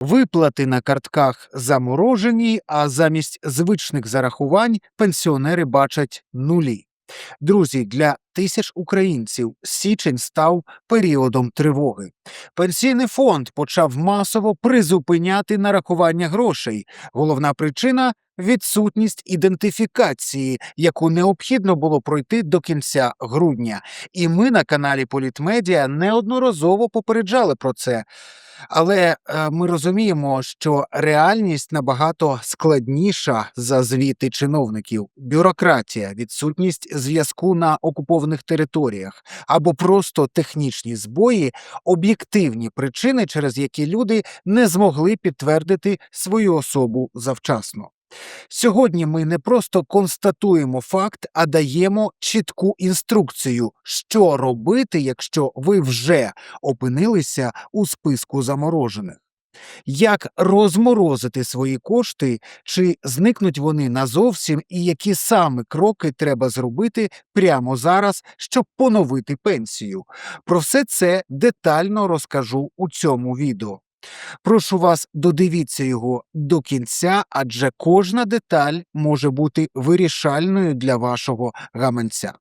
Виплати на картках заморожені, а замість звичних зарахувань пенсіонери бачать нулі. Друзі, для тисяч українців січень став періодом тривоги. Пенсійний фонд почав масово призупиняти нарахування грошей. Головна причина відсутність ідентифікації, яку необхідно було пройти до кінця грудня. І ми на каналі Політмедіа неодноразово попереджали про це. Але е, ми розуміємо, що реальність набагато складніша за звіти чиновників: бюрократія, відсутність зв'язку на окупованих територіях або просто технічні збої, об'єктивні причини, через які люди не змогли підтвердити свою особу завчасно. Сьогодні ми не просто констатуємо факт, а даємо чітку інструкцію, що робити, якщо ви вже опинилися у списку заморожених. Як розморозити свої кошти, чи зникнуть вони назовсім, і які саме кроки треба зробити прямо зараз, щоб поновити пенсію? Про все це детально розкажу у цьому відео. Прошу вас, додивіться його до кінця, адже кожна деталь може бути вирішальною для вашого гаманця.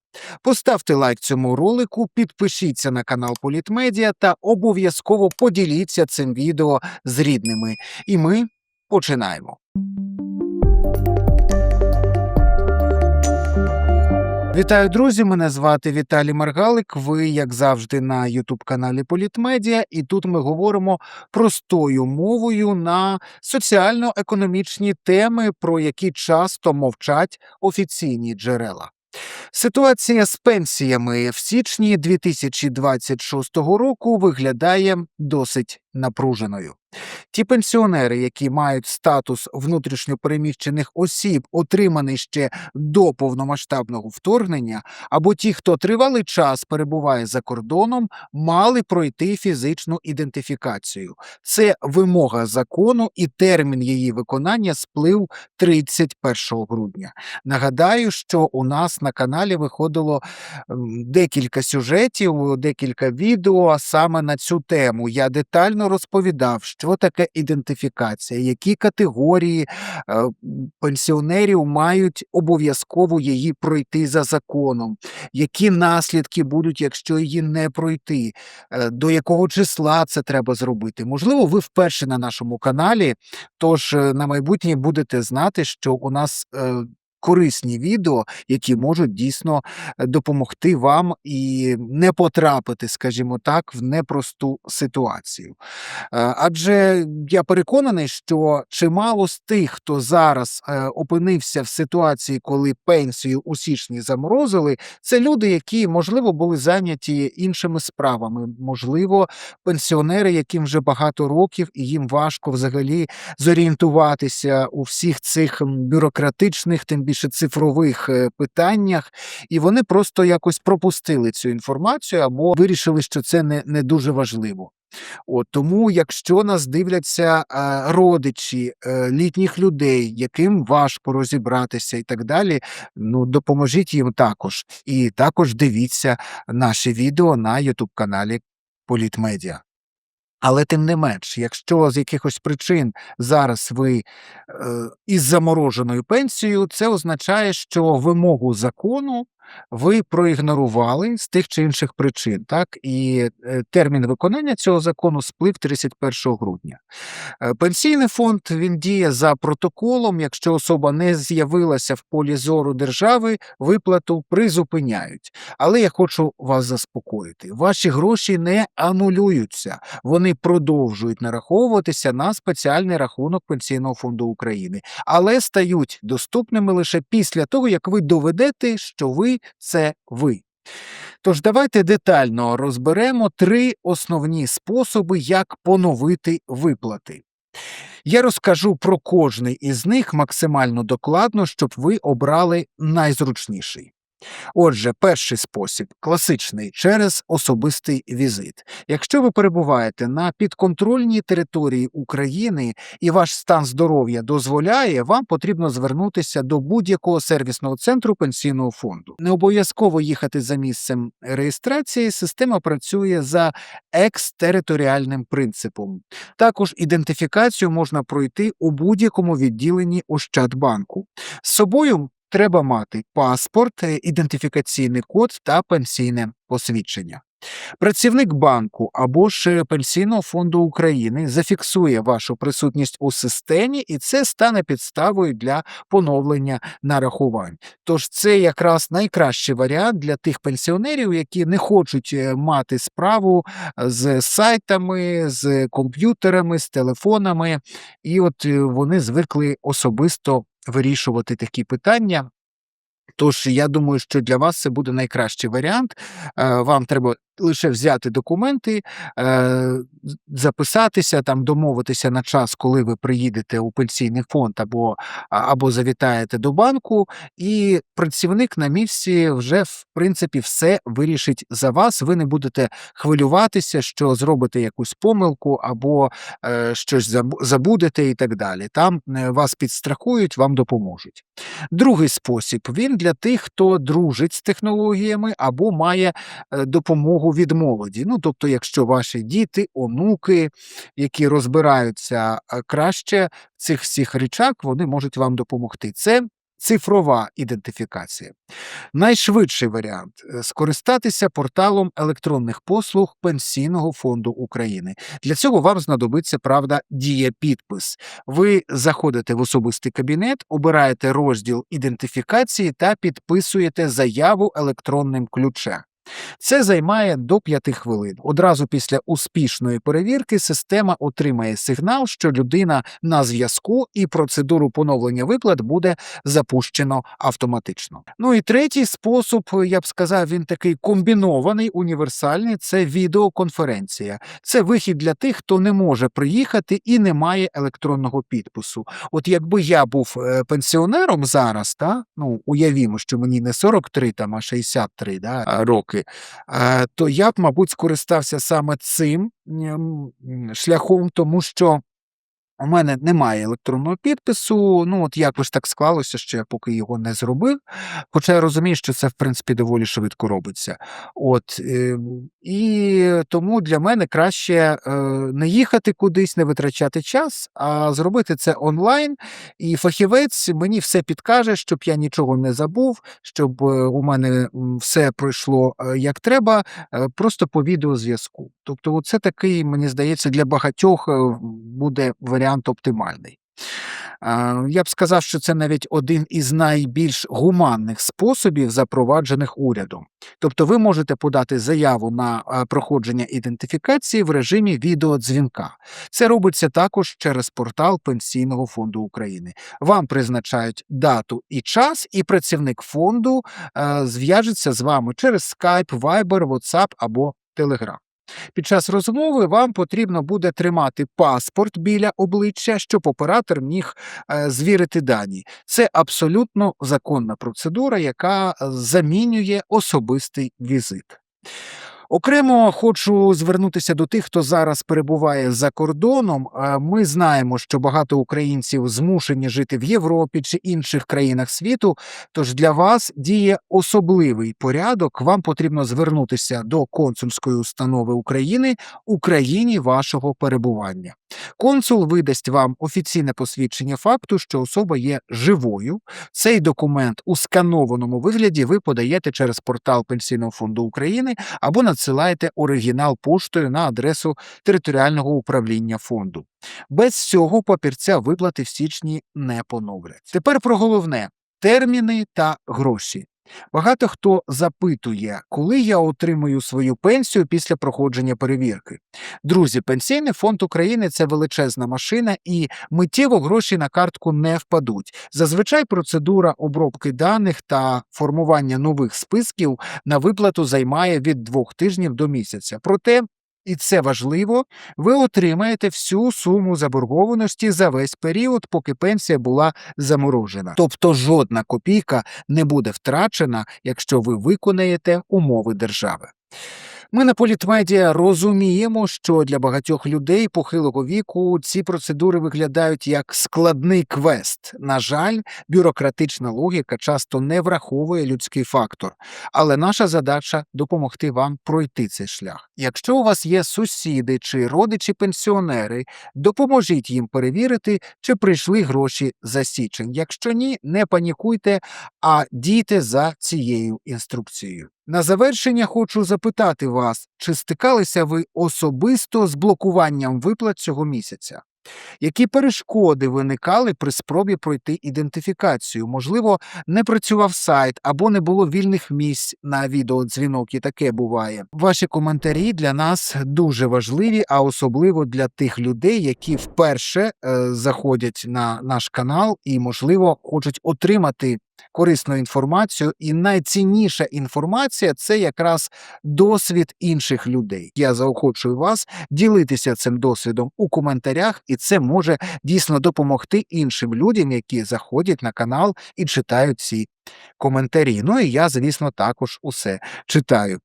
Поставте лайк цьому ролику, підпишіться на канал Політмедіа та обов'язково поділіться цим відео з рідними. І ми починаємо. Вітаю, друзі! Мене звати Віталій Маргалик. Ви, як завжди, на Ютуб-каналі Політмедіа, і тут ми говоримо простою мовою на соціально-економічні теми, про які часто мовчать офіційні джерела. Ситуація з пенсіями в січні 2026 року виглядає досить напруженою. Ті пенсіонери, які мають статус внутрішньопереміщених осіб, отриманий ще до повномасштабного вторгнення, або ті, хто тривалий час перебуває за кордоном, мали пройти фізичну ідентифікацію. Це вимога закону, і термін її виконання сплив 31 грудня. Нагадаю, що у нас на каналі виходило декілька сюжетів, декілька відео саме на цю тему. Я детально розповідав, що таке ідентифікація, які категорії е, пенсіонерів мають обов'язково її пройти за законом, які наслідки будуть, якщо її не пройти, е, до якого числа це треба зробити. Можливо, ви вперше на нашому каналі, тож е, на майбутнє будете знати, що у нас. Корисні відео, які можуть дійсно е, допомогти вам і не потрапити, скажімо так, в непросту ситуацію. Е, Адже я переконаний, що чимало з тих, хто зараз е, опинився в ситуації, коли пенсію у січні заморозили, це люди, які можливо були зайняті іншими справами, можливо, пенсіонери, яким вже багато років, і їм важко взагалі зорієнтуватися у всіх цих бюрократичних, тим більше цифрових е, питаннях, і вони просто якось пропустили цю інформацію або вирішили, що це не, не дуже важливо. От тому, якщо нас дивляться е, родичі е, літніх людей, яким важко розібратися і так далі, ну допоможіть їм також. І також дивіться наші відео на youtube каналі Політмедіа. Але тим не менш, якщо з якихось причин зараз ви е, із замороженою пенсією, це означає, що вимогу закону ви проігнорували з тих чи інших причин, так і е, термін виконання цього закону сплив 31 грудня. Е, Пенсійний фонд він діє за протоколом. Якщо особа не з'явилася в полі зору держави, виплату призупиняють. Але я хочу вас заспокоїти: ваші гроші не анулюються, вони продовжують нараховуватися на спеціальний рахунок Пенсійного фонду України, але стають доступними лише після того, як ви доведете, що ви це ви. Тож давайте детально розберемо три основні способи, як поновити виплати. Я розкажу про кожний із них максимально докладно, щоб ви обрали найзручніший. Отже, перший спосіб класичний через особистий візит. Якщо ви перебуваєте на підконтрольній території України і ваш стан здоров'я дозволяє, вам потрібно звернутися до будь-якого сервісного центру пенсійного фонду. Не обов'язково їхати за місцем реєстрації. Система працює за екстериторіальним принципом. Також ідентифікацію можна пройти у будь-якому відділенні Ощадбанку. З собою треба мати паспорт, е, ідентифікаційний код та пенсійне посвідчення. Працівник банку або ж Пенсійного фонду України зафіксує вашу присутність у системі, і це стане підставою для поновлення нарахувань. Тож це якраз найкращий варіант для тих пенсіонерів, які не хочуть е, мати справу з сайтами, з комп'ютерами, з телефонами, і от е, вони звикли особисто вирішувати такі питання. Тож я думаю, що для вас це буде найкращий варіант. Е, Вам треба лише взяти документи, е, записатися, там домовитися на час, коли ви приїдете у пенсійний фонд або, або завітаєте до банку, і працівник на місці вже в принципі все вирішить за вас. Ви не будете хвилюватися, що зробите якусь помилку або е, щось забудете і так далі. Там е, вас підстрахують, вам допоможуть. Другий спосіб він для тих, хто дружить з технологіями або має е, допомогу від молоді. Ну, тобто, якщо ваші діти, онуки, які розбираються краще в цих всіх речах, вони можуть вам допомогти. Це цифрова ідентифікація. Найшвидший варіант скористатися порталом електронних послуг Пенсійного фонду України. Для цього вам знадобиться правда дієпідпис. Ви заходите в особистий кабінет, обираєте розділ ідентифікації та підписуєте заяву електронним ключем. Це займає до 5 хвилин. Одразу після успішної перевірки система отримає сигнал, що людина на зв'язку, і процедуру поновлення виплат буде запущено автоматично. Ну і третій спосіб, я б сказав, він такий комбінований, універсальний це відеоконференція. Це вихід для тих, хто не може приїхати і не має електронного підпису. От якби я був е, пенсіонером зараз, та ну уявімо, що мені не 43, там, а 63 да, роки, е, то я б, мабуть, скористався саме цим шляхом, тому що. У мене немає електронного підпису. Ну, от якось так склалося, що я поки його не зробив. Хоча я розумію, що це, в принципі, доволі швидко робиться. От, е, і тому для мене краще е, не їхати кудись, не витрачати час, а зробити це онлайн. І фахівець мені все підкаже, щоб я нічого не забув, щоб е, у мене все пройшло е, як треба, просто по відеозв'язку. Тобто, це такий, мені здається, для багатьох буде варіант оптимальний. Е, Я б сказав, що це навіть один із найбільш гуманних способів, запроваджених урядом. Тобто ви можете подати заяву на проходження ідентифікації в режимі відеодзвінка. Це робиться також через портал Пенсійного фонду України. Вам призначають дату і час, і працівник фонду зв'яжеться з вами через Skype, Viber, WhatsApp або Telegram. Під час розмови вам потрібно буде тримати паспорт біля обличчя, щоб оператор міг е, звірити дані. Це абсолютно законна процедура, яка е, замінює особистий візит. Окремо хочу звернутися до тих, хто зараз перебуває за кордоном. Ми знаємо, що багато українців змушені жити в Європі чи інших країнах світу. Тож для вас діє особливий порядок. Вам потрібно звернутися до консульської установи України у країні вашого перебування. Консул видасть вам офіційне посвідчення факту, що особа є живою. Цей документ у сканованому вигляді ви подаєте через портал Пенсійного фонду України або надсилаєте оригінал поштою на адресу територіального управління фонду. Без цього папірця виплати в січні не поновлять. Тепер про головне терміни та гроші. Багато хто запитує, коли я отримую свою пенсію після проходження перевірки. Друзі, Пенсійний фонд України це величезна машина, і миттєво гроші на картку не впадуть. Зазвичай процедура обробки даних та формування нових списків на виплату займає від двох тижнів до місяця. Проте і це важливо, ви отримаєте всю суму заборгованості за весь період, поки пенсія була заморожена. Тобто жодна копійка не буде втрачена, якщо ви виконаєте умови держави. Ми на політмедіа розуміємо, що для багатьох людей похилого віку ці процедури виглядають як складний квест. На жаль, бюрократична логіка часто не враховує людський фактор, але наша задача допомогти вам пройти цей шлях. Якщо у вас є сусіди чи родичі пенсіонери, допоможіть їм перевірити, чи прийшли гроші за січень. Якщо ні, не панікуйте, а дійте за цією інструкцією. На завершення хочу запитати вас, чи стикалися ви особисто з блокуванням виплат цього місяця? Які перешкоди виникали при спробі пройти ідентифікацію? Можливо, не працював сайт або не було вільних місць на відеодзвінок, і таке буває. Ваші коментарі для нас дуже важливі, а особливо для тих людей, які вперше е, заходять на наш канал і, можливо, хочуть отримати корисну інформацію. І найцінніша інформація це якраз досвід інших людей. Я заохочую вас ділитися цим досвідом у коментарях, і це може дійсно допомогти іншим людям, які заходять на канал і читають ці коментарі. Ну і я, звісно, також усе читаю.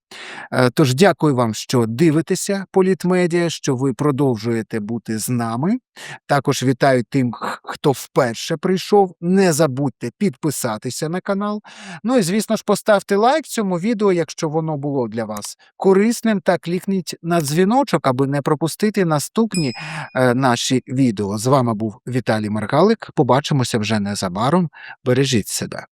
Е, Тож дякую вам, що дивитеся політмедіа, що ви продовжуєте бути з нами. Також вітаю тим, хто вперше прийшов. Не забудьте підписатися на канал. Ну і звісно ж, поставте лайк цьому відео, якщо воно було для вас корисним, та клікніть на дзвіночок, аби не пропустити наступні е, наші відео. З вами був Віталій Маргалик. Побачимося вже незабаром. Бережіть себе.